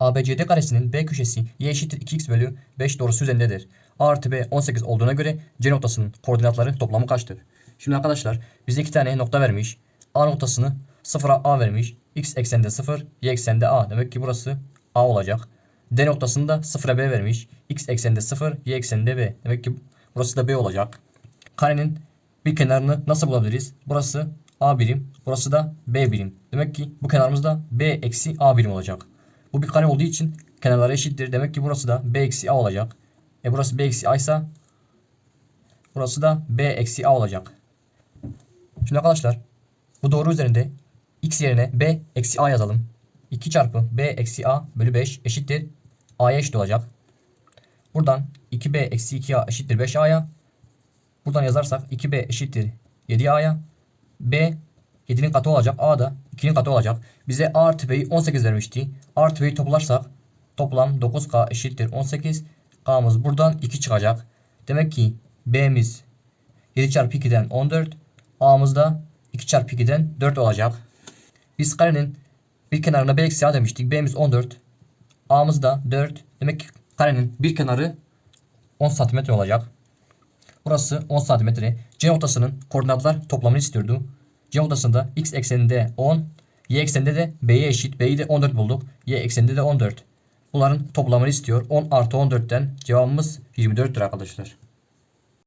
ABCD karesinin B köşesi y eşittir 2x bölü 5 doğrusu üzerindedir. A artı B 18 olduğuna göre C noktasının koordinatları toplamı kaçtır? Şimdi arkadaşlar bize iki tane nokta vermiş. A noktasını 0'a A vermiş. X eksende 0, Y eksende A. Demek ki burası A olacak. D noktasını da 0'a B vermiş. X eksende 0, Y eksende B. Demek ki burası da B olacak. Karenin bir kenarını nasıl bulabiliriz? Burası A birim, burası da B birim. Demek ki bu kenarımız da B eksi A birim olacak. Bu bir kare olduğu için kenarları eşittir. Demek ki burası da B eksi A olacak. E burası B eksi A ise burası da B eksi A olacak. Şimdi arkadaşlar bu doğru üzerinde x yerine B eksi A yazalım. 2 çarpı B eksi A bölü 5 eşittir. A'ya eşit olacak. Buradan 2B eksi 2A eşittir 5A'ya. Buradan yazarsak 2B eşittir 7A'ya. B 7'nin katı olacak. A da 2'nin katı olacak. Bize A artı B'yi 18 vermişti. A artı B'yi toplarsak toplam 9K eşittir 18. K'mız buradan 2 çıkacak. Demek ki B'miz 7 çarpı 2'den 14. A'mız da 2 çarpı 2'den 4 olacak. Biz karenin bir kenarına B eksi A demiştik. B'miz 14. A'mız da 4. Demek ki karenin bir kenarı 10 santimetre olacak. Burası 10 santimetre. C noktasının koordinatlar toplamını istiyordu. C noktasında x ekseninde 10, y ekseninde de b'ye eşit. B'yi de 14 bulduk. Y ekseninde de 14. Bunların toplamını istiyor. 10 artı 14'ten cevabımız 24'tür arkadaşlar.